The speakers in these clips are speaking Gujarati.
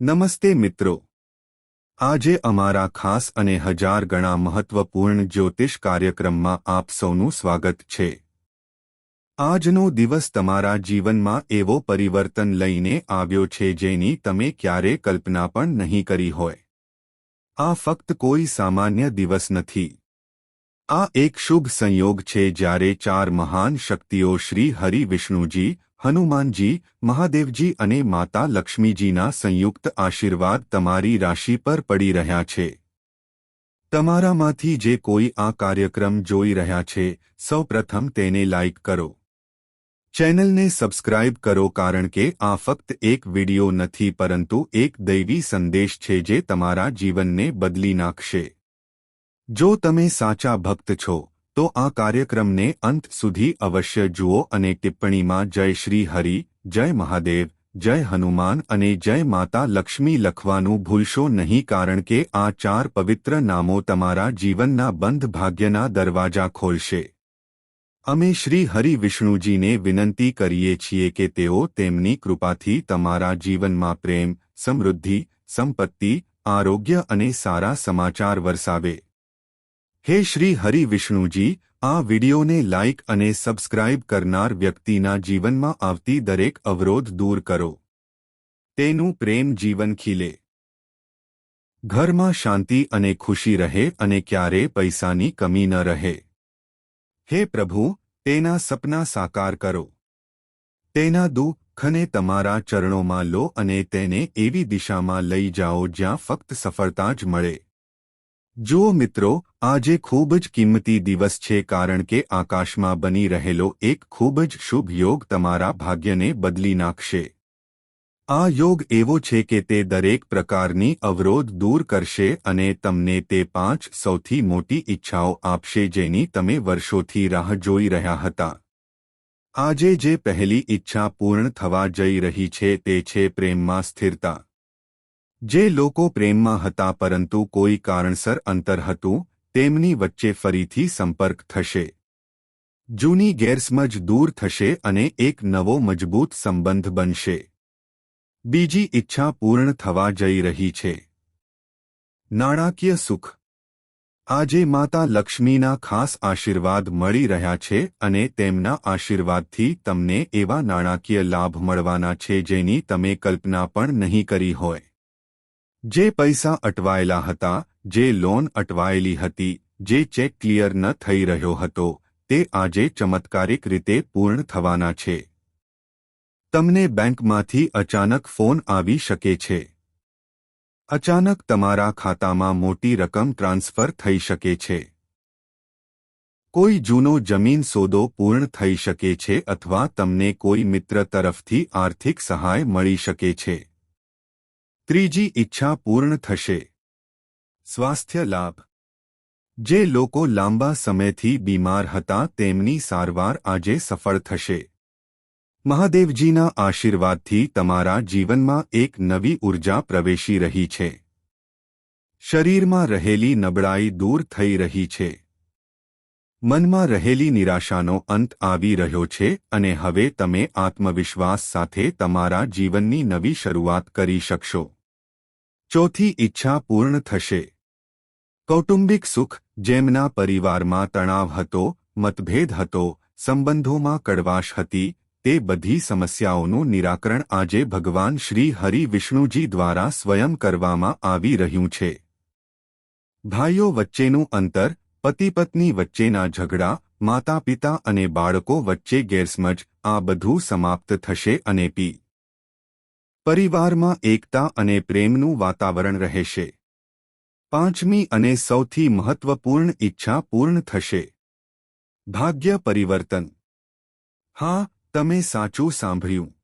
નમસ્તે મિત્રો. આજે અમારા ખાસ અને હજાર ગણા મહત્વપૂર્ણ જ્યોતિષ કાર્યક્રમમાં આપ સૌનું સ્વાગત છે. આજનો દિવસ તમારા જીવનમાં એવો પરિવર્તન લઈને આવ્યો છે જેની તમે ક્યારે કલ્પના પણ નહીં કરી હોય. આ ફક્ત કોઈ સામાન્ય દિવસ નથી. આ એક શુભ સંયોગ છે જ્યારે ચાર મહાન શક્તિઓ શ્રી હરિ વિષ્ણુજી હનુમાનજી, મહાદેવજી અને માતા લક્ષ્મીજીના સંયુક્ત આશીર્વાદ તમારી રાશિ પર પડી રહ્યા છે. તમારામાંથી જે કોઈ આ કાર્યક્રમ જોઈ રહ્યા છે, સૌપ્રથમ તેને લાઇક કરો. ચેનલને સબસ્ક્રાઇબ કરો કારણ કે આ ફક્ત એક વિડિયો નથી પરંતુ એક દૈવી સંદેશ છે જે તમારા જીવનને બદલી નાખશે. જો તમે સાચા ભક્ત છો તો આ કાર્યક્રમને અંત સુધી અવશ્ય જુઓ અને ટિપ્પણીમાં જય શ્રી હરિ, જય મહાદેવ, જય હનુમાન અને જય માતા લક્ષ્મી લખવાનું ભૂલશો નહીં કારણ કે આ ચાર પવિત્ર નામો તમારા જીવનના બંધ ભાગ્યના દરવાજા ખોલશે. અમે શ્રી હરિ વિષ્ણુજીને વિનંતી કરીએ છીએ કે તેઓ તેમની કૃપાથી તમારા જીવનમાં પ્રેમ, સમૃદ્ધિ, સંપત્તિ, આરોગ્ય અને સારા સમાચાર વરસાવે. હે શ્રી હરિ વિષ્ણુજી, આ વિડિયોને લાઇક અને સબસ્ક્રાઇબ કરનાર વ્યક્તિના જીવનમાં આવતી દરેક અવરોધ દૂર કરો. તેનું પ્રેમ જીવન ખીલે. ઘરમાં શાંતિ અને ખુશી રહે અને ક્યારે પૈસાની કમી ન રહે. હે પ્રભુ, તેના સપના સાકાર કરો. તેના દુઃખને તમારા ચરણોમાં લો અને તેને એવી દિશામાં લઈ જાઓ જ્યાં ફક્ત સફળતા જ મળે. જુઓ મિત્રો, આજે ખૂબ જ કિંમતી દિવસ છે કારણ કે આકાશમાં બની રહેલો એક ખૂબ જ શુભ યોગ તમારા ભાગ્યને બદલી નાખશે. આ યોગ એવો છે કે તે દરેક પ્રકારની અવરોધ દૂર કરશે અને તમને તે પાંચ સૌથી મોટી ઈચ્છાઓ આપશે જેની તમે વર્ષોથી રાહ જોઈ રહ્યા હતા. આજે જે પહેલી ઈચ્છા પૂર્ણ થવા જઈ રહી છે તે છે પ્રેમમાં સ્થિરતા. જે લોકો પ્રેમમાં હતા પરંતુ કોઈ કારણસર અંતર હતું, તેમની વચ્ચે ફરીથી સંપર્ક થશે. જૂની ગેરસમજ દૂર થશે અને એક નવો મજબૂત સંબંધ બનશે. બીજી ઈચ્છા પૂર્ણ થવા જઈ રહી છે. નાણાકીય સુખ. આજે માતા લક્ષ્મીના ખાસ આશીર્વાદ મળી રહ્યા છે અને તેમના આશીર્વાદથી તમને એવા નાણાકીય લાભ મળવાના છે જેની તમે કલ્પના પણ નહીં કરી હોય. જે પૈસા અટવાયેલા હતા, જે લોન અટવાયેલી હતી, જે ચેક ક્લિયર ન થઈ રહ્યો હતો, તે આજે ચમત્કારિક રીતે પૂર્ણ થવાના છે. તમને બેંકમાંથી અચાનક ફોન આવી શકે છે. અચાનક તમારા ખાતામાં મોટી રકમ ટ્રાન્સફર થઈ શકે છે. કોઈ જૂનો જમીન સોદો પૂર્ણ થઈ શકે છે અથવા તમને કોઈ મિત્ર તરફથી આર્થિક સહાય મળી શકે છે. ત્રીજી ઈચ્છા પૂર્ણ થશે. સ્વાસ્થ્ય લાભ. જે લોકો લાંબા સમયથી બીમાર હતા તેમની સારવાર આજે સફળ થશે. મહાદેવજીના આશીર્વાદથી તમારા જીવનમાં એક નવી ઊર્જા પ્રવેશી રહી છે. શરીરમાં રહેલી નબળાઈ દૂર થઈ રહી છે. મનમાં રહેલી નિરાશાનો અંત આવી રહ્યો છે અને હવે તમે આત્મવિશ્વાસ સાથે તમારા જીવનની નવી શરૂઆત કરી શકશો. ચોથી ઈચ્છા પૂર્ણ થશે. કૌટુંબિક સુખ જેમના પરિવારમાં તણાવ હતો, મતભેદ હતો, સંબંધોમાં કડવાશ હતી, તે બધી સમસ્યાઓનું નિરાકરણ આજે ભગવાન શ્રી હરિ વિષ્ણુજી દ્વારા સ્વયં કરવામાં આવી રહ્યું છે. ભાઈઓ વચ્ચેનું અંતર, પતિ પત્ની વચ્ચેના ઝઘડા માતા પિતા અને બાળકો વચ્ચે ગેરસમજ, આ બધું સમાપ્ત થશે અને પી. પરિવારમાં એકતા અને પ્રેમનું વાતાવરણ રહેશે. પાંચમી અને સૌથી મહત્વપૂર્ણ ઈચ્છા પૂર્ણ થશે. ભાગ્ય પરિવર્તન. હા, તમે સાચું સાંભળ્યું.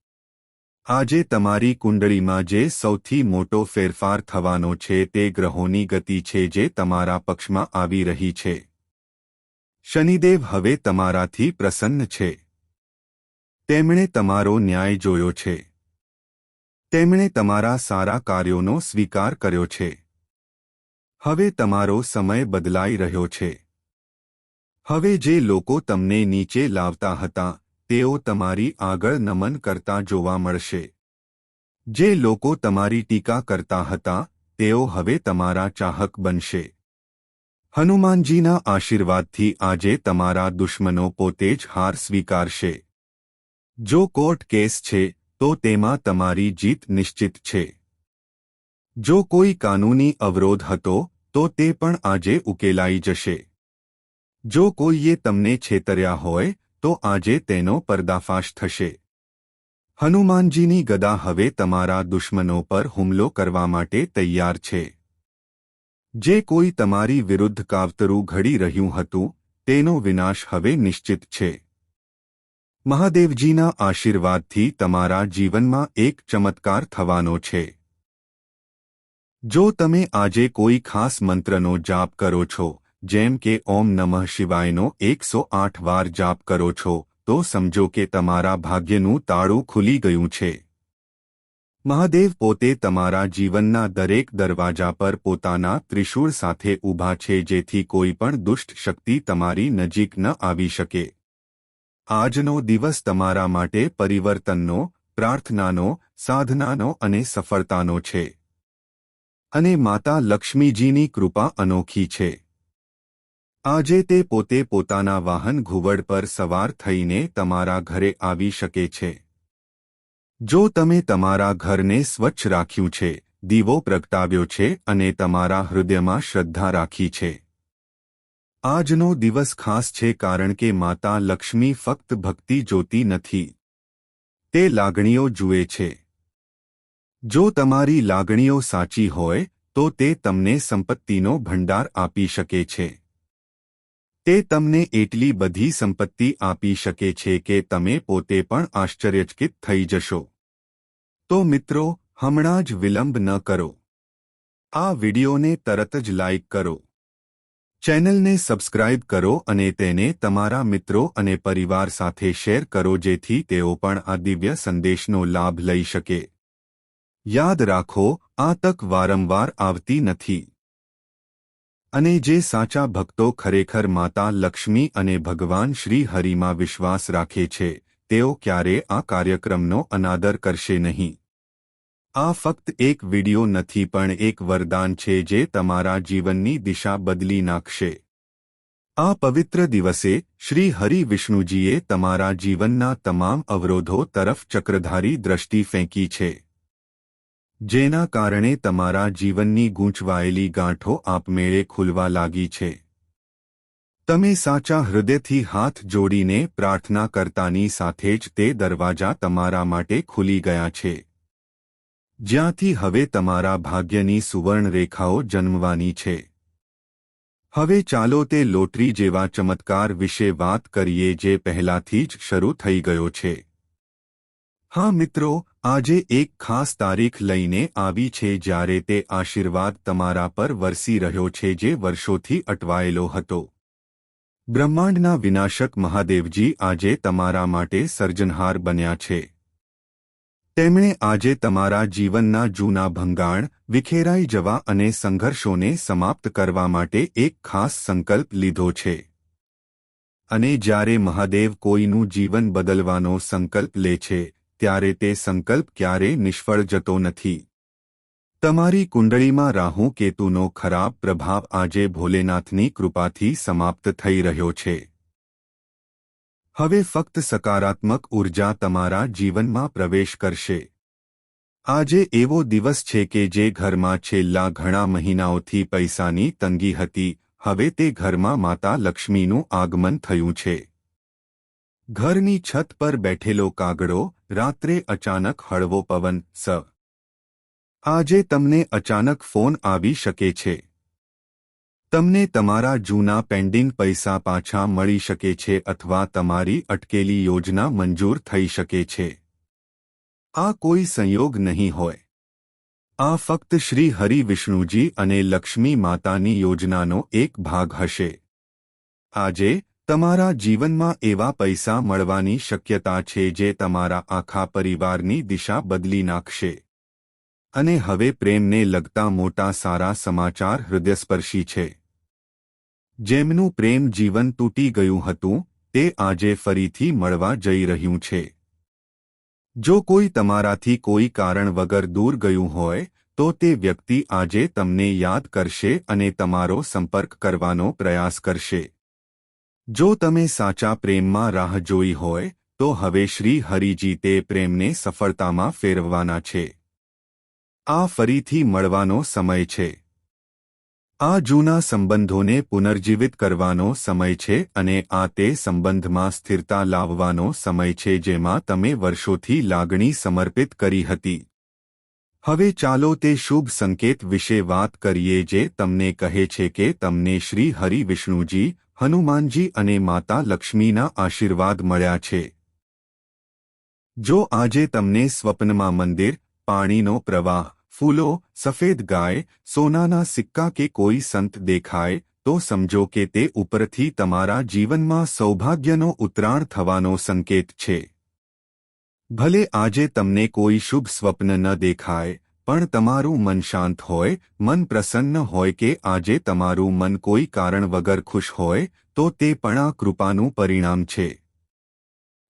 આજે તમારી કુંડળીમાં જે સૌથી મોટો ફેરફાર થવાનો છે તે ગ્રહોની ગતિ છે જે તમારા પક્ષમાં આવી રહી છે. શનિદેવ હવે તમારાથી પ્રસન્ન છે. તેમણે તમારો ન્યાય જોયો છે. તેમણે તમારા સારા કાર્યોનો સ્વીકાર કર્યો છે. હવે તમારો સમય બદલાઈ રહ્યો છે. હવે જે લોકો તમને નીચે લાવતા હતા, તેઓ તમારી આગળ નમન કરતા જોવા મળશે. જે લોકો તમારી ટીકા કરતા હતા, તેઓ હવે તમારા ચાહક બનશે. હનુમાનજીના આશીર્વાદથી આજે તમારા દુશ્મનો પોતે જ હાર સ્વીકારશે. જો કોર્ટ કેસ છે તો તેમાં તમારી જીત નિશ્ચિત છે. જો કોઈ કાનૂની અવરોધ હતો, તો તે પણ આજે ઉકેલાઈ જશે. જો કોઈએ તમને છેતર્યા હોય, તો આજે તેનો પર્દાફાશ થશે. હનુમાનજીની ગદા હવે તમારા દુશ્મનો પર હુમલો કરવા માટે તૈયાર છે. જે કોઈ તમારી વિરુદ્ધ કાવતરું ઘડી રહ્યું હતું, તેનો વિનાશ હવે નિશ્ચિત છે. મહાદેવજીના આશીર્વાદથી તમારા જીવનમાં એક ચમત્કાર થવાનો છે. જો તમે આજે કોઈ ખાસ મંત્રનો જાપ કરો છો, જેમ કે ઓમ નમઃ શિવાયનો એકસો આઠ વાર જાપ કરો છો, તો સમજો કે તમારા ભાગ્યનું તાળું ખુલી ગયું છે. મહાદેવ પોતે તમારા જીવનના દરેક દરવાજા પર પોતાના ત્રિશૂળ સાથે ઊભા છે જેથી કોઈ પણ દુષ્ટ શક્તિ તમારી નજીક ન આવી શકે. આજનો દિવસ તમારા માટે પરિવર્તનનો, પ્રાર્થનાનો, સાધનાનો અને સફળતાનો છે. અને માતા લક્ષ્મીજીની કૃપા અનોખી છે. આજે તે પોતે પોતાના વાહન ઘુવડ પર સવાર થઈને તમારા ઘરે આવી શકે છે. જો તમે તમારા ઘરને સ્વચ્છ રાખ્યું છે, દીવો પ્રગટાવ્યો છે અને તમારા હૃદયમાં શ્રદ્ધા રાખી છે. આજનો દિવસ ખાસ છે કારણ કે માતા લક્ષ્મી ફક્ત ભક્તિ જોતી નથી. તે લાગણીઓ જુએ છે. જો તમારી લાગણીઓ સાચી હોય, તો તે તમને સંપત્તિનો ભંડાર આપી શકે છે. તે તમને એટલી બધી સંપત્તિ આપી શકે છે કે તમે પોતે પણ આશ્ચર્યચકિત થઈ જશો. તો મિત્રો, હમણાં જ વિલંબ ન કરો. આ વિડિયોને તરત જ લાઇક કરો. ચેનલને સબસ્ક્રાઇબ કરો અને તેને તમારા મિત્રો અને પરિવાર સાથે શેર કરો જેથી તેઓ પણ આ દિવ્ય સંદેશનો લાભ લઈ શકે. યાદ રાખો, આ તક વારંવાર આવતી નથી. અને જે સાચા ભક્તો ખરેખર માતા લક્ષ્મી અને ભગવાન શ્રી હરિમાં વિશ્વાસ રાખે છે, તેઓ ક્યારે આ કાર્યક્રમનો અનાદર કરશે નહીં. આ ફક્ત એક વિડિયો નથી પણ એક વરદાન છે જે તમારા જીવનની દિશા બદલી નાખશે. આ પવિત્ર દિવસે શ્રી હરિ વિષ્ણુજીએ તમારા જીવનના તમામ અવરોધો તરફ ચક્રધારી દ્રષ્ટિ ફેંકી છે. જેના કારણે તમારા જીવનની ગૂંચવાયેલી ગાંઠો આપમેળે ખુલવા લાગી છે. તમે સાચા હૃદયથી હાથ જોડીને પ્રાર્થના કરતાની સાથે જ તે દરવાજા તમારા માટે ખુલી ગયા છે. જ્યાંથી હવે તમારા ભાગ્યની સુવર્ણરેખાઓ જન્મવાની છે. હવે ચાલો તે લોટરી જેવા ચમત્કાર વિશે વાત કરીએ જે પહેલાથી જ શરૂ થઈ ગયો છે. હા મિત્રો, આજે એક ખાસ તારીખ લઈને આવી છે જ્યારે તે આશીર્વાદ તમારા પર વરસી રહ્યો છે જે વર્ષોથી અટવાયેલો હતો. બ્રહ્માંડના વિનાશક મહાદેવજી આજે તમારા માટે સર્જનહાર બન્યા છે. તેમણે આજે તમારા જીવનના જૂના ભંગાણ, વિખેરાઈ જવા અને સંઘર્ષોને સમાપ્ત કરવા માટે એક ખાસ સંકલ્પ લીધો છે. અને જ્યારે મહાદેવ કોઈનું જીવન બદલવાનો સંકલ્પ લે છે, ત્યારે તે સંકલ્પ ક્યારે નિષ્ફળ જતો નથી. તમારી કુંડળીમાં રાહુ કેતુનો ખરાબ પ્રભાવ આજે ભોલેનાથની કૃપાથી સમાપ્ત થઈ રહ્યો છે. હવે ફક્ત સકારાત્મક ઊર્જા તમારા જીવનમાં પ્રવેશ કરશે. આજે એવો દિવસ છે કે જે ઘરમાં છેલ્લા ઘણા મહિનાઓથી પૈસાની તંગી હતી, હવે તે ઘરમાં માતા લક્ષ્મીનું આગમન થયું છે. ઘરની છત પર બેઠેલો કાગડો રાત્રે અચાનક હળવો પવન, સ. આજે તમને અચાનક ફોન આવી શકે છે. તમને તમારા જૂના પેન્ડિંગ પૈસા પાછા મળી શકે છે અથવા તમારી અટકેલી યોજના મંજૂર થઈ શકે છે. આ કોઈ સંયોગ નહીં હોય. આ ફક્ત શ્રી હરિ વિષ્ણુજી અને લક્ષ્મી માતાની યોજનાનો એક ભાગ હશે. આજે, તમારા જીવનમાં એવા પૈસા મળવાની શક્યતા છે જે તમારા આખા પરિવારની દિશા બદલી નાખશે. અને હવે પ્રેમને લગતા મોટા સારા સમાચાર હૃદયસ્પર્શી છે. જેમનું પ્રેમ જીવન તૂટી ગયું હતું, તે આજે ફરીથી મળવા જઈ રહ્યું છે. જો કોઈ તમારાથી કોઈ કારણ વગર દૂર ગયું હોય, તો તે વ્યક્તિ આજે તમને યાદ કરશે અને તમારો સંપર્ક કરવાનો પ્રયાસ કરશે. જો તમે સાચા પ્રેમમાં રાહ જોઈ હોય, તો હવે શ્રી હરિજી તે પ્રેમને સફળતામાં ફેરવવાના છે. આ ફરીથી મળવાનો સમય છે. આ જૂના સંબંધોને પુનર્જીવિત કરવાનો સમય છે અને આ તે સંબંધમાં સ્થિરતા લાવવાનો સમય છે જેમાં તમે વર્ષોથી લાગણી સમર્પિત કરી હતી. હવે ચાલો તે શુભ સંકેત વિશે વાત કરીએ જે તમને કહે છે કે તમને શ્રી હરિ વિષ્ણુજી, હનુમાનજી અને માતા લક્ષ્મીના આશીર્વાદ મળ્યા છે. જો આજે તમને સ્વપ્નમાં મંદિર, પાણીનો પ્રવાહ ફૂલો, સફેદ ગાય, સોનાના સિક્કા કે કોઈ સંત દેખાય, તો સમજો કે તે ઉપરથી તમારા જીવનમાં સૌભાગ્યનો ઉતરાણ થવાનો સંકેત છે. ભલે આજે તમને કોઈ શુભ સ્વપ્ન ન દેખાય, પણ તમારું મન શાંત હોય, મન પ્રસન્ન હોય કે આજે તમારું મન કોઈ કારણ વગર ખુશ હોય, તો તે પણ આ કૃપાનું પરિણામ છે.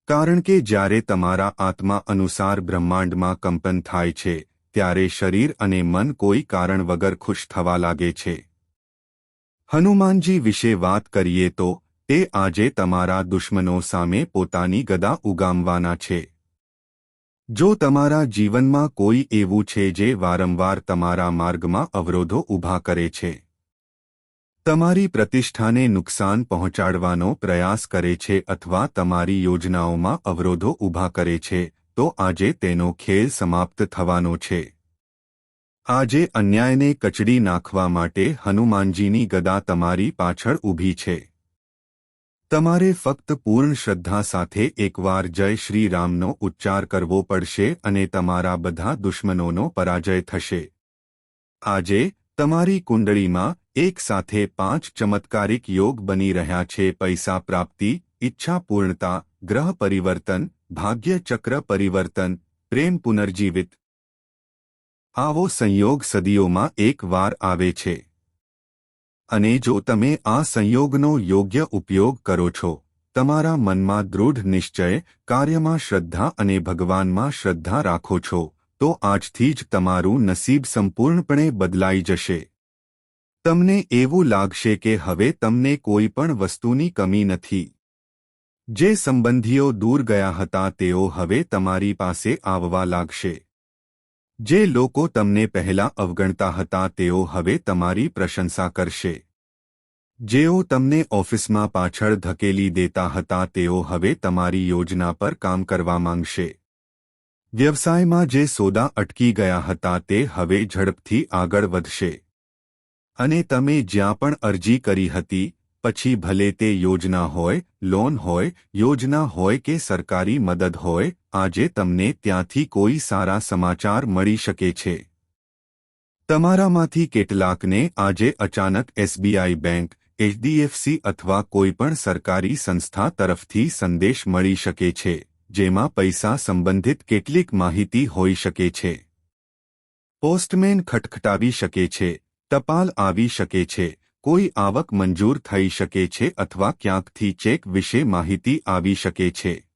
કારણ કે જ્યારે તમારા આત્મા અનુસાર બ્રહ્માંડમાં કંપન થાય છે ત્યારે શરીર અને મન કોઈ કારણ વગર ખુશ થવા લાગે છે. હનુમાનજી વિશે વાત કરીએ તો, તે આજે તમારા દુશ્મનો સામે પોતાની ગદા ઉગામવાના છે. જો તમારા જીવનમાં કોઈ એવું છે જે વારંવાર તમારા માર્ગમાં અવરોધો ઊભા કરે છે. તમારી પ્રતિષ્ઠાને નુકસાન પહોંચાડવાનો પ્રયાસ કરે છે અથવા તમારી યોજનાઓમાં અવરોધો ઊભા કરે છે તો આજે તેનો ખેલ સમાપ્ત થવાનો છે. આજે અન્યાયને કચડી નાખવા માટે હનુમાનજીની ગદા તમારી પાછળ ઊભી છે. તમારે ફક્ત પૂર્ણ શ્રદ્ધા સાથે એકવાર જય શ્રી રામનો ઉચ્ચાર કરવો પડશે અને તમારા બધા દુશ્મનોનો પરાજય થશે. આજે તમારી કુંડળીમાં એક સાથે પાંચ ચમત્કારિક યોગ બની રહ્યા છે. પૈસા પ્રાપ્તિ, ઈચ્છા પૂર્ણતા, ગ્રહ પરિવર્તન ભાગ્ય ચક્ર પરિવર્તન, પ્રેમ પુનર્જીવિત. આવો સંયોગ સદીઓમાં એક વાર આવે છે. અને જો તમે આ સંયોગનો યોગ્ય ઉપયોગ કરો છો, તમારા મનમાં દૃઢ નિશ્ચય, કાર્યમાં શ્રદ્ધા અને ભગવાનમાં શ્રદ્ધા રાખો છો, તો આજથી જ તમારું નસીબ સંપૂર્ણપણે બદલાઈ જશે. તમને એવું લાગશે કે હવે તમને કોઈ પણ વસ્તુની કમી નથી. જે સંબંધીઓ દૂર ગયા હતા તેઓ હવે તમારી પાસે આવવા લાગશે. જે લોકો તમને પહેલા અવગણતા હતા તેઓ હવે તમારી પ્રશંસા કરશે. જેઓ તમને ઓફિસમાં પાછળ ધકેલી દેતા હતા તેઓ હવે તમારી યોજના પર કામ કરવા માંગશે. વ્યવસાયમાં જે સોદા અટકી ગયા હતા તે હવે ઝડપથી આગળ વધશે. અને તમે જ્યાં પણ અરજી કરી હતી પછી ભલે તે યોજના હોય, લોન હોય, યોજના હોય કે સરકારી મદદ હોય, આજે તમને ત્યાંથી કોઈ સારા સમાચાર મળી શકે છે. તમારામાંથી કેટલાકને આજે અચાનક એસબીઆઈ બેંક, એચડીએફસી અથવા કોઈપણ સરકારી સંસ્થા તરફથી સંદેશ મળી શકે છે, જેમાં પૈસા સંબંધિત કેટલીક માહિતી હોઈ શકે છે. પોસ્ટમેન ખટખટાવી શકે છે, ટપાલ આવી શકે છે કોઈ આવક મંજૂર થઈ શકે છે અથવા ક્યાંકથી ચેક વિશે માહિતી આવી શકે છે.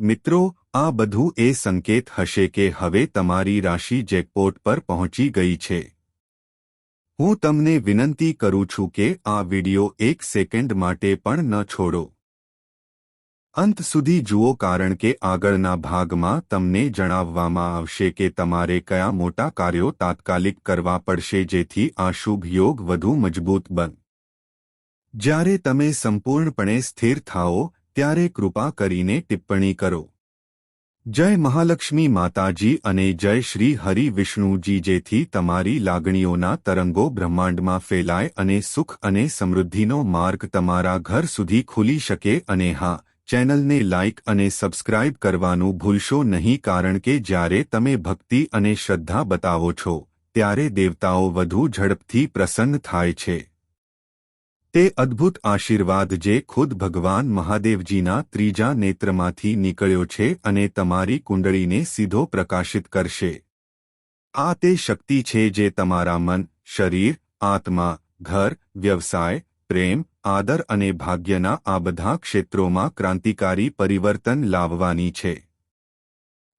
મિત્રો, આ બધું એ સંકેત હશે કે હવે તમારી રાશિ જેકપોટ પર પહોંચી ગઈ છે. હું તમને વિનંતી કરું છું કે આ વિડિયો એક સેકન્ડ માટે પણ ન છોડો. અંત સુધી જુઓ કારણ કે આગળના ભાગમાં તમને જણાવવામાં આવશે કે તમારે કયા મોટા કાર્યો તાત્કાલિક કરવા પડશે જેથી આ શુભ યોગ વધુ મજબૂત બન. જ્યારે તમે સંપૂર્ણપણે સ્થિર થાઓ, ત્યારે કૃપા કરીને ટિપ્પણી કરો. જય મહાલક્ષ્મી માતાજી અને જય શ્રી હરિ વિષ્ણુજી જેથી તમારી લાગણીઓના તરંગો બ્રહ્માંડમાં ફેલાય અને સુખ અને સમૃદ્ધિનો માર્ગ તમારા ઘર સુધી ખુલી શકે અને હા ચેનલને લાઇક અને સબસ્ક્રાઇબ કરવાનું ભૂલશો નહીં કારણ કે જ્યારે તમે ભક્તિ અને શ્રદ્ધા બતાવો છો, ત્યારે દેવતાઓ વધુ ઝડપથી પ્રસન્ન થાય છે. તે અદ્ભુત આશીર્વાદ જે ખુદ ભગવાન મહાદેવજીના ત્રીજા નેત્રમાંથી નીકળ્યો છે અને તમારી કુંડળીને સીધો પ્રકાશિત કરશે. આ તે શક્તિ છે જે તમારા મન, શરીર, આત્મા, ઘર, વ્યવસાય પ્રેમ, આદર અને ભાગ્યના આ બધા ક્ષેત્રોમાં ક્રાંતિકારી પરિવર્તન લાવવાની છે.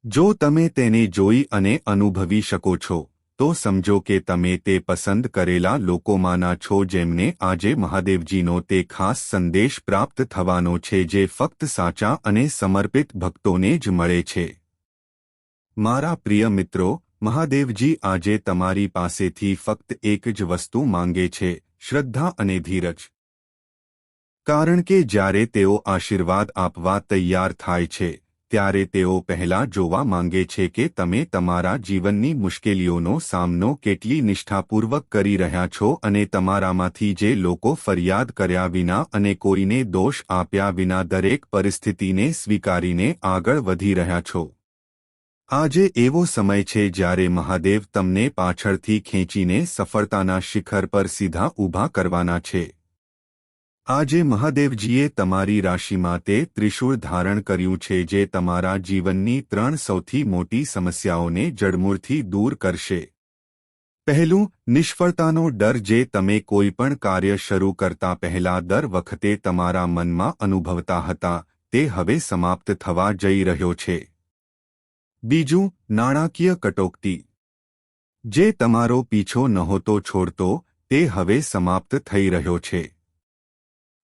જો તમે તેને જોઈ અને અનુભવી શકો છો, તો સમજો કે તમે તે પસંદ કરેલા લોકોમાંના છો જેમને આજે મહાદેવજીનો તે ખાસ સંદેશ પ્રાપ્ત થવાનો છે જે ફક્ત સાચા અને સમર્પિત ભક્તોને જ મળે છે. મારા પ્રિય મિત્રો, મહાદેવજી આજે તમારી પાસેથી ફક્ત એક જ વસ્તુ માંગે છે શ્રદ્ધા અને ધીરજ. કારણ કે જ્યારે તેઓ આશીર્વાદ આપવા તૈયાર થાય છે, ત્યારે તેઓ પહેલા જોવા માંગે છે કે તમે તમારા જીવનની મુશ્કેલીઓનો સામનો કેટલી નિષ્ઠાપૂર્વક કરી રહ્યા છો અને તમારામાંથી જે લોકો ફરિયાદ કર્યા વિના અને કોઈને દોષ આપ્યા વિના દરેક પરિસ્થિતિને સ્વીકારીને આગળ વધી રહ્યા છો. આજે એવો સમય છે જ્યારે મહાદેવ તમને પાછળથી ખેંચીને સફળતાના શિખર પર સીધા ઊભા કરવાના છે. આજે મહાદેવજીએ તમારી રાશિમાં તે ત્રિશૂળ ધારણ કર્યું છે જે તમારા જીવનની ત્રણ સૌથી મોટી સમસ્યાઓને જડમૂળથી દૂર કરશે. પહેલું, નિષ્ફળતાનો ડર જે તમે કોઈપણ કાર્ય શરૂ કરતા પહેલા દર વખતે તમારા મનમાં અનુભવતા હતા, તે હવે સમાપ્ત થવા જઈ રહ્યો છે. બીજું, નાણાકીય કટોકટી. જે તમારો પીછો નહોતો છોડતો, તે હવે સમાપ્ત થઈ રહ્યો છે.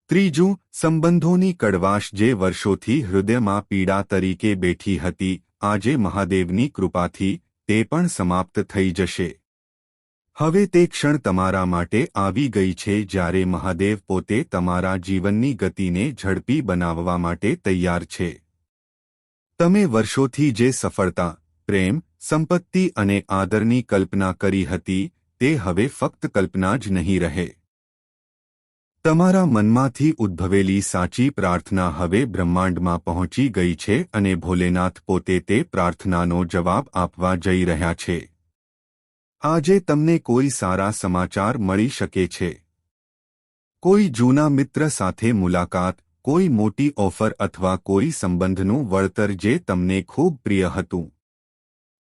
ત્રીજું, સંબંધોની કડવાશ જે વર્ષોથી હૃદયમાં પીડા તરીકે બેઠી હતી, આજે મહાદેવની કૃપાથી, તે પણ સમાપ્ત થઈ જશે. હવે તે ક્ષણ તમારા માટે આવી ગઈ છે જ્યારે મહાદેવ પોતે તમારા જીવનની ગતિને ઝડપી બનાવવા માટે તૈયાર છે. તમે વર્ષોથી જે સફળતા, પ્રેમ, સંપત્તિ અને આદરની કલ્પના કરી હતી, તે હવે ફક્ત કલ્પના જ નહીં રહે. તમારા મનમાંથી ઉદ્ભવેલી સાચી પ્રાર્થના હવે બ્રહ્માંડમાં પહોંચી ગઈ છે અને ભોલેનાથ પોતે તે પ્રાર્થનાનો જવાબ આપવા જઈ રહ્યા છે. આજે તમને કોઈ સારા સમાચાર મળી શકે છે. કોઈ જૂના મિત્ર સાથે મુલાકાત કોઈ મોટી ઓફર અથવા કોઈ સંબંધનું વળતર જે તમને ખૂબ પ્રિય હતું.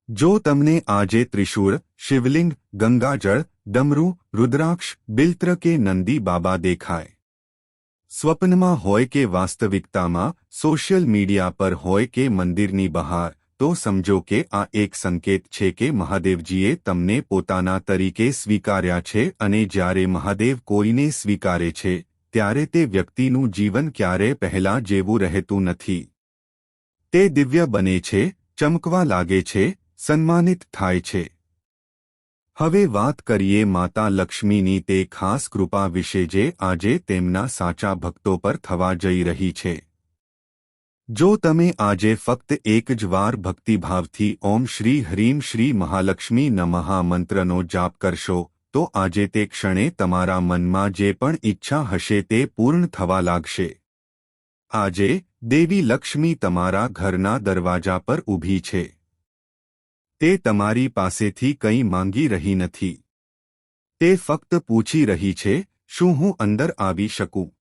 જો તમને આજે ત્રિશૂળ, શિવલિંગ, ગંગાજળ, ડમરું, રુદ્રાક્ષ, બિલ્ત્ર કે નંદી બાબા દેખાય. સ્વપ્નમાં હોય કે વાસ્તવિકતામાં, સોશિયલ મીડિયા પર હોય કે મંદિરની બહાર, તો સમજો કે આ એક સંકેત છે કે મહાદેવજીએ તમને પોતાના તરીકે સ્વીકાર્યા છે અને જ્યારે મહાદેવ કોઈને સ્વીકારે છે ત્યારે તે વ્યક્તિનું જીવન ક્યારે પહેલાં જેવું રહેતું નથી. તે દિવ્ય બને છે, ચમકવા લાગે છે, સન્માનિત થાય છે. હવે વાત કરીએ માતા લક્ષ્મીની તે ખાસ કૃપા વિશે જે આજે તેમના સાચા ભક્તો પર થવા જઈ રહી છે. જો તમે આજે ફક્ત એક જ વાર ભક્તિભાવથી ઓમ શ્રી હરીમ શ્રી મહાલક્ષ્મી નમઃ મંત્રનો જાપ કરશો તો આજે તે ક્ષણે તમારા મનમાં જે પણ ઈચ્છા હશે તે પૂર્ણ થવા લાગશે. આજે દેવી લક્ષ્મી તમારા ઘરના દરવાજા પર ઊભી છે. તે તમારી પાસેથી કંઈ માંગી રહી નથી. તે ફક્ત પૂછી રહી છે, શું હું અંદર આવી શકું?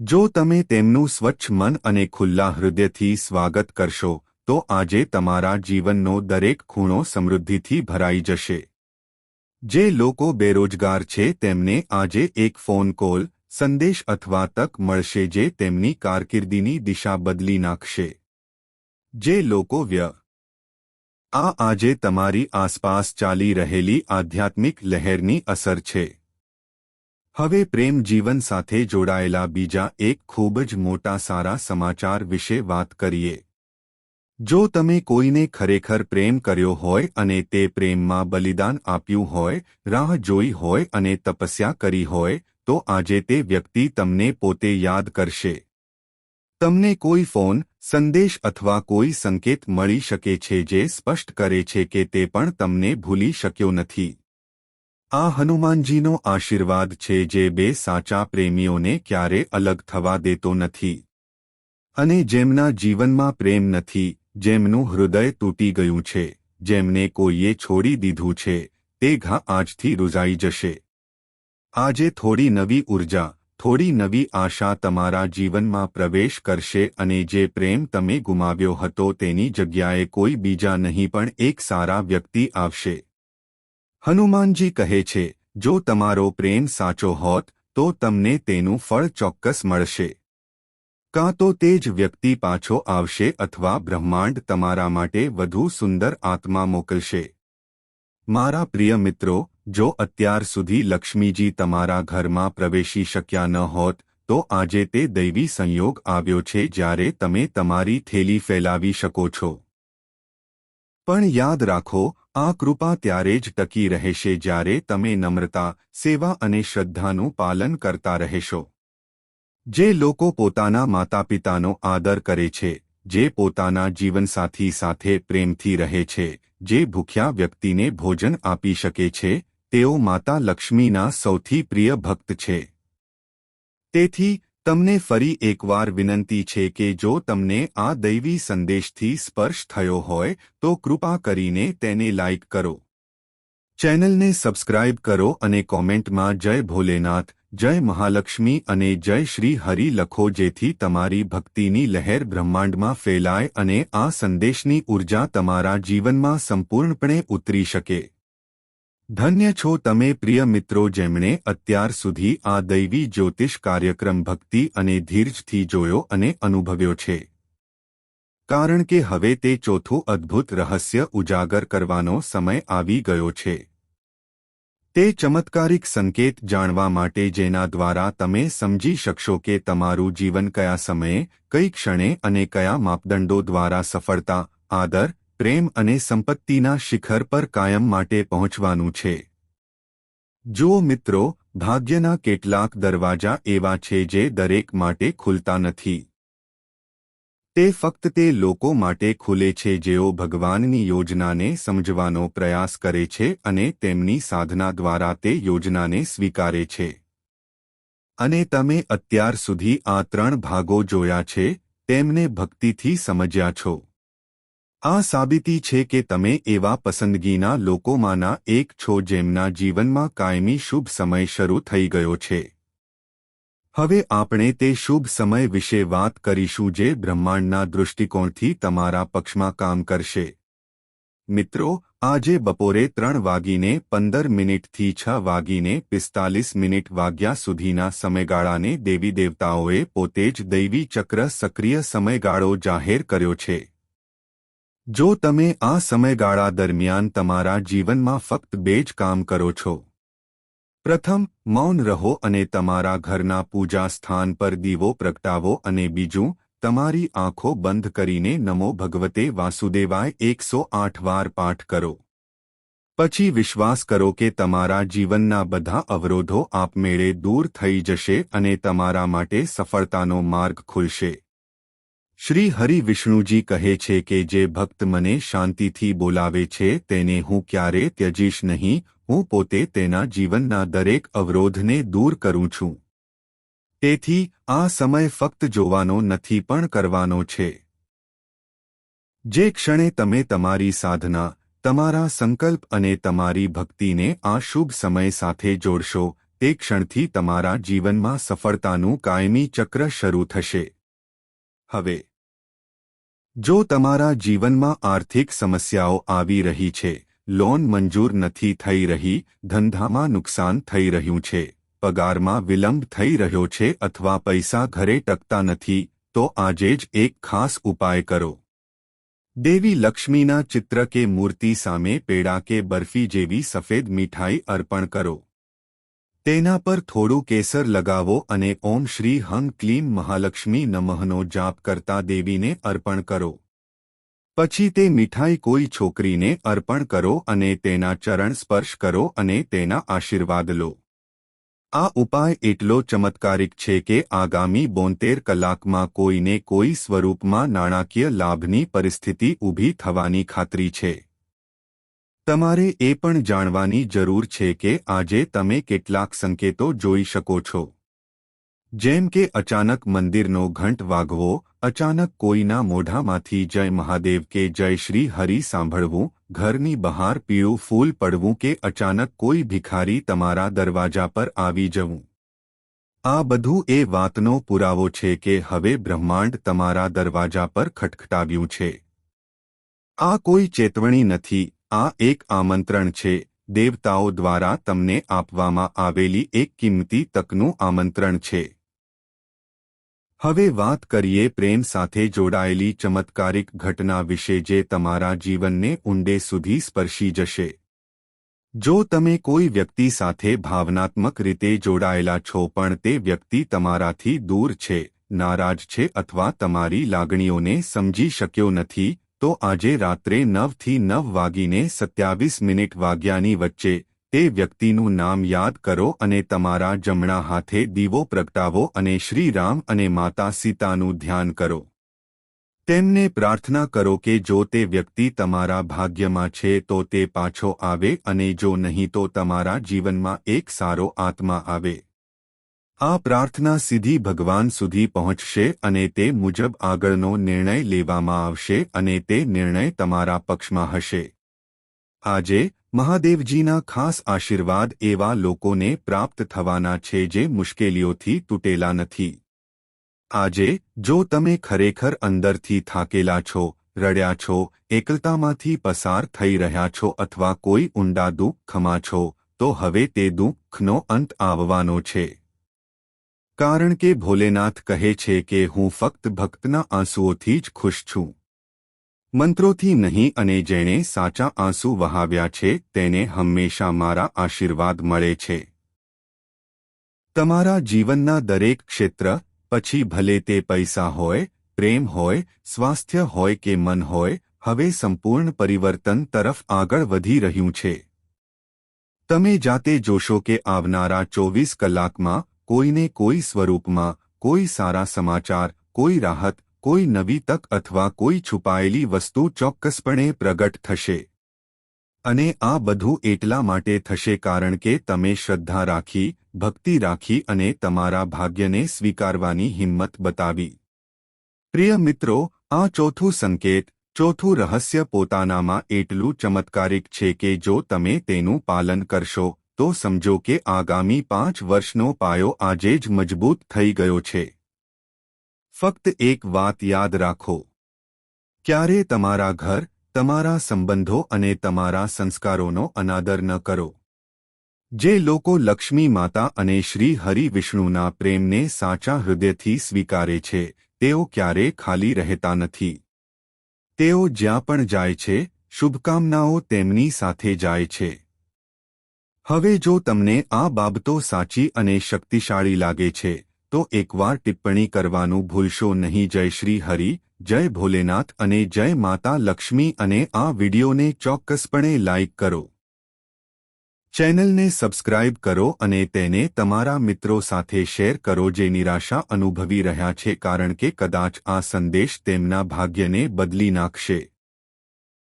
જો તમે તેમનું સ્વચ્છ મન અને ખુલ્લા હૃદયથી સ્વાગત કરશો, તો આજે તમારા જીવનનો દરેક ખૂણો સમૃદ્ધિથી ભરાઈ જશે. જે લોકો બેરોજગાર છે, તેમને આજે એક ફોન કોલ, સંદેશ અથવા તક મળશે જે તેમની કારકિર્દીની દિશા બદલી નાખશે. જે લોકો વ્ય. આ આજે તમારી આસપાસ ચાલી રહેલી આધ્યાત્મિક લહેરની અસર છે. હવે પ્રેમ જીવન સાથે જોડાયેલા બીજા એક ખૂબ જ મોટા સારા સમાચાર વિશે વાત કરીએ. જો તમે કોઈને ખરેખર પ્રેમ કર્યો હોય અને તે પ્રેમમાં બલિદાન આપ્યું હોય, રાહ જોઈ હોય અને તપસ્યા કરી હોય, તો આજે તે વ્યક્તિ તમને પોતે યાદ કરશે. તમને કોઈ ફોન, સંદેશ અથવા કોઈ સંકેત મળી શકે છે જે સ્પષ્ટ કરે છે કે તે પણ તમને ભૂલી શક્યો નથી. આ હનુમાનજીનો આશીર્વાદ છે જે બે સાચા પ્રેમીઓને ક્યારે અલગ થવા દેતો નથી. અને જેમના જીવનમાં પ્રેમ નથી જેમનું હૃદય તૂટી ગયું છે, જેમને કોઈએ છોડી દીધું છે, તે ઘા આજથી રૂઝાઈ જશે. આજે થોડી નવી ઊર્જા, થોડી નવી આશા તમારા જીવનમાં પ્રવેશ કરશે અને જે પ્રેમ તમે ગુમાવ્યો હતો તેની જગ્યાએ કોઈ બીજા નહીં પણ એક સારા વ્યક્તિ આવશે. હનુમાનજી કહે છે, જો તમારો પ્રેમ સાચો હોત, તો તમને તેનું ફળ ચોક્કસ મળશે. કાં તો તે જ વ્યક્તિ પાછો આવશે અથવા બ્રહ્માંડ તમારા માટે વધુ સુંદર આત્મા મોકલશે. મારા પ્રિય મિત્રો, જો અત્યાર સુધી લક્ષ્મીજી તમારા ઘરમાં પ્રવેશી શક્યા ન હોત, તો આજે તે દૈવી સંયોગ આવ્યો છે જ્યારે તમે તમારી થેલી ફેલાવી શકો છો. પણ યાદ રાખો, આ કૃપા ત્યારે જ ટકી રહેશે જ્યારે તમે નમ્રતા, સેવા અને શ્રદ્ધાનું પાલન કરતા રહેશો. જે લોકો પોતાના માતાપિતાનો આદર કરે છે, જે પોતાના જીવનસાથી સાથે પ્રેમથી રહે છે, જે ભૂખ્યા વ્યક્તિને ભોજન આપી શકે છે, તેઓ માતા લક્ષ્મીના સૌથી પ્રિય ભક્ત છે. તેથી, તમને ફરી એકવાર વિનંતી છે કે જો તમને આ દૈવી સંદેશથી સ્પર્શ થયો હોય, તો કૃપા કરીને તેને લાઇક કરો. ચેનલને સબસ્ક્રાઇબ કરો અને કોમેન્ટમાં જય ભોલેનાથ. જય મહાલક્ષ્મી અને જય શ્રી હરિ લખો જેથી તમારી ભક્તિની લહેર બ્રહ્માંડમાં ફેલાય અને આ સંદેશની ઊર્જા તમારા જીવનમાં સંપૂર્ણપણે ઉતરી શકે. ધન્ય છો તમે પ્રિય મિત્રો જેમણે અત્યાર સુધી આ દૈવી જ્યોતિષ કાર્યક્રમ ભક્તિ અને ધીરજથી જોયો અને અનુભવ્યો છે. કારણ કે હવે તે ચોથું અદ્ભુત રહસ્ય ઉજાગર કરવાનો સમય આવી ગયો છે. તે ચમત્કારિક સંકેત જાણવા માટે જેના દ્વારા તમે સમજી શકશો કે તમારું જીવન કયા સમયે, કઈ ક્ષણે અને કયા માપદંડો દ્વારા સફળતા, આદર, પ્રેમ અને સંપત્તિના શિખર પર કાયમ માટે પહોંચવાનું છે. જો મિત્રો, ભાગ્યના કેટલાક દરવાજા એવા છે જે દરેક માટે ખુલતા નથી. તે ફક્ત તે લોકો માટે ખુલે છે જેઓ ભગવાનની યોજનાને સમજવાનો પ્રયાસ કરે છે અને તેમની સાધના દ્વારા તે યોજનાને સ્વીકારે છે. અને તમે અત્યાર સુધી આ ત્રણ ભાગો જોયા છે, તેમને ભક્તિથી સમજ્યા છો. આ સાબિતી છે કે તમે એવા પસંદગીના લોકોમાંના એક છો જેમના જીવનમાં કાયમી શુભ સમય શરૂ થઈ ગયો છે. હવે આપણે તે શુભ સમય વિશે વાત કરીશું જે બ્રહ્માંડના દૃષ્ટિકોણથી તમારા પક્ષમાં કામ કરશે. મિત્રો, આજે બપોરે ત્રણ વાગીને પંદર મિનિટથી છ વાગીને પિસ્તાલીસ મિનિટ વાગ્યા સુધીના સમયગાળાને દેવી દેવતાઓએ પોતે જ દૈવી ચક્ર સક્રિય સમયગાળો જાહેર કર્યો છે. જો તમે આ સમયગાળા દરમિયાન તમારા જીવનમાં ફક્ત બે જ કામ કરો છો પ્રથમ, મૌન રહો અને તમારા ઘરના પૂજા સ્થાન પર દીવો પ્રગટાવો અને બીજું, તમારી આંખો બંધ કરીને નમો ભગવતે વાસુદેવાય એકસો આઠ વાર પાઠ કરો. પછી વિશ્વાસ કરો કે તમારા જીવનના બધા અવરોધો આપમેળે દૂર થઈ જશે અને તમારા માટે સફળતાનો માર્ગ ખુલશે. શ્રી હરિ વિષ્ણુજી કહે છે કે જે ભક્ત મને શાંતિથી બોલાવે છે તેને હું ક્યારે ત્યજીશ નહીં હું પોતે તેના જીવનના દરેક અવરોધને દૂર કરું છું. તેથી, આ સમય ફક્ત જોવાનો નથી પણ કરવાનો છે. જે ક્ષણે તમે તમારી સાધના, તમારા સંકલ્પ અને તમારી ભક્તિને આ શુભ સમય સાથે જોડશો, તે ક્ષણથી તમારા જીવનમાં સફળતાનું કાયમી ચક્ર શરૂ થશે. હવે, જો તમારા જીવનમાં આર્થિક સમસ્યાઓ આવી રહી છે લોન મંજૂર નથી થઈ રહી, ધંધામાં નુકસાન થઈ રહ્યું છે, પગારમાં વિલંબ થઈ રહ્યો છે અથવા પૈસા ઘરે ટકતા નથી, તો આજે જ એક ખાસ ઉપાય કરો. દેવી લક્ષ્મીના ચિત્ર કે મૂર્તિ સામે પેડા કે બરફી જેવી સફેદ મીઠાઈ અર્પણ કરો. તેના પર થોડું કેસર લગાવો અને ઓમ શ્રી હંગ ક્લીમ મહાલક્ષ્મી નમઃનો જાપ કરતા દેવીને અર્પણ કરો. પછી તે મીઠાઈ કોઈ છોકરીને અર્પણ કરો અને તેના ચરણ સ્પર્શ કરો અને તેના આશીર્વાદ લો. આ ઉપાય એટલો ચમત્કારિક છે કે આગામી બોતેર કલાકમાં કોઈને કોઈ સ્વરૂપમાં નાણાકીય લાભની પરિસ્થિતિ ઊભી થવાની ખાતરી છે. તમારે એ પણ જાણવાની જરૂર છે કે આજે તમે કેટલાક સંકેતો જોઈ શકો છો. જેમ કે અચાનક મંદિરનો ઘંટ વાગવો, અચાનક કોઈના મોઢામાંથી જય મહાદેવ કે જય શ્રી હરિ સાંભળવું, ઘરની બહાર પીળું ફૂલ પડવું કે અચાનક કોઈ ભિખારી તમારા દરવાજા પર આવી જવું. આ બધું એ વાતનો પુરાવો છે કે હવે બ્રહ્માંડ તમારા દરવાજા પર ખટખટાવ્યું છે. આ કોઈ ચેતવણી નથી, આ એક આમંત્રણ છે, દેવતાઓ દ્વારા તમને આપવામાં આવેલી એક કિંમતી તકનું આમંત્રણ છે. હવે વાત કરીએ પ્રેમ સાથે જોડાયેલી ચમત્કારિક ઘટના વિશે જે તમારા જીવનને ઊંડે સુધી સ્પર્શી જશે. જો તમે કોઈ વ્યક્તિ સાથે ભાવનાત્મક રીતે જોડાયેલા છો પણ તે વ્યક્તિ તમારાથી દૂર છે, નારાજ છે અથવા તમારી લાગણીઓને સમજી શક્યો નથી, તો આજે રાત્રે નવથી નવ વાગીને સત્યાવીસ મિનિટ વાગ્યાની વચ્ચે તે વ્યક્તિનું નામ યાદ કરો અને તમારા જમણા હાથે દીવો પ્રગટાવો અને શ્રી રામ અને માતા સીતાનું ધ્યાન કરો. તેમને પ્રાર્થના કરો કે જો તે વ્યક્તિ તમારા ભાગ્યમાં છે તો તે પાછો આવે અને જો નહીં તો તમારા જીવનમાં એક સારો આત્મા આવે. આ પ્રાર્થના સીધી ભગવાન સુધી પહોંચશે અને તે મુજબ આગળનો નિર્ણય લેવામાં આવશે અને તે નિર્ણય તમારા પક્ષમાં હશે. આજે મહાદેવજીના ખાસ આશીર્વાદ એવા લોકોને પ્રાપ્ત થવાના છે જે મુશ્કેલીઓથી તૂટેલા નથી. આજે, જો તમે ખરેખર અંદરથી થાકેલા છો, રડ્યા છો, એકલતામાંથી પસાર થઈ રહ્યા છો અથવા કોઈ ઊંડા દુઃખમાં છો, તો હવે તે દુઃખનો અંત આવવાનો છે. કારણ કે ભોલેનાથ કહે છે કે હું ફક્ત ભક્તના આંસુઓથી જ ખુશ છું. મંત્રોથી નહીં અને જેણે સાચા આંસુ વહાવ્યા છે, તેને હંમેશા મારા આશીર્વાદ મળે છે. તમારા જીવનના દરેક ક્ષેત્ર, પછી ભલે તે પૈસા હોય, પ્રેમ હોય, સ્વાસ્થ્ય હોય કે મન હોય, હવે સંપૂર્ણ પરિવર્તન તરફ આગળ વધી રહ્યું છે. તમે જાતે જોશો કે આવનારા ચોવીસ કલાકમાં કોઈને કોઈ સ્વરૂપમાં કોઈ સારા સમાચાર, કોઈ રાહત કોઈ નવી તક અથવા કોઈ છુપાયેલી વસ્તુ ચોક્કસપણે પ્રગટ થશે. અને આ બધું એટલા માટે થશે કારણ કે તમે શ્રદ્ધા રાખી, ભક્તિ રાખી અને તમારા ભાગ્યને સ્વીકારવાની હિંમત બતાવી. પ્રિય મિત્રો, આ ચોથું સંકેત, ચોથું રહસ્ય પોતાનામાં એટલું ચમત્કારિક છે કે જો તમે તેનું પાલન કરશો, તો સમજો કે આગામી પાંચ વર્ષનો પાયો આજે જ મજબૂત થઈ ગયો છે. ફક્ત એક વાત યાદ રાખો. ક્યારે તમારા ઘર, તમારા સંબંધો અને તમારા સંસ્કારોનો અનાદર ન કરો. જે લોકો લક્ષ્મી માતા અને શ્રી હરિ વિષ્ણુના પ્રેમને સાચા હૃદયથી સ્વીકારે છે, તેઓ ક્યારે ખાલી રહેતા નથી. તેઓ જ્યાં પણ જાય છે, શુભકામનાઓ તેમની સાથે જાય છે. હવે જો તમને આ બાબતો સાચી અને શક્તિશાળી લાગે છે તો એકવાર ટિપ્પણી કરવાનું ભૂલશો નહીં. જય શ્રી હરિ, જય ભોલેનાથ અને જય માતા લક્ષ્મી અને આ વિડિયોને ચોક્કસપણે લાઇક કરો. ચેનલને સબસ્ક્રાઇબ કરો અને તેને તમારા મિત્રો સાથે શેર કરો જે નિરાશા અનુભવી રહ્યા છે કારણ કે કદાચ આ સંદેશ તેમના ભાગ્યને બદલી નાખશે.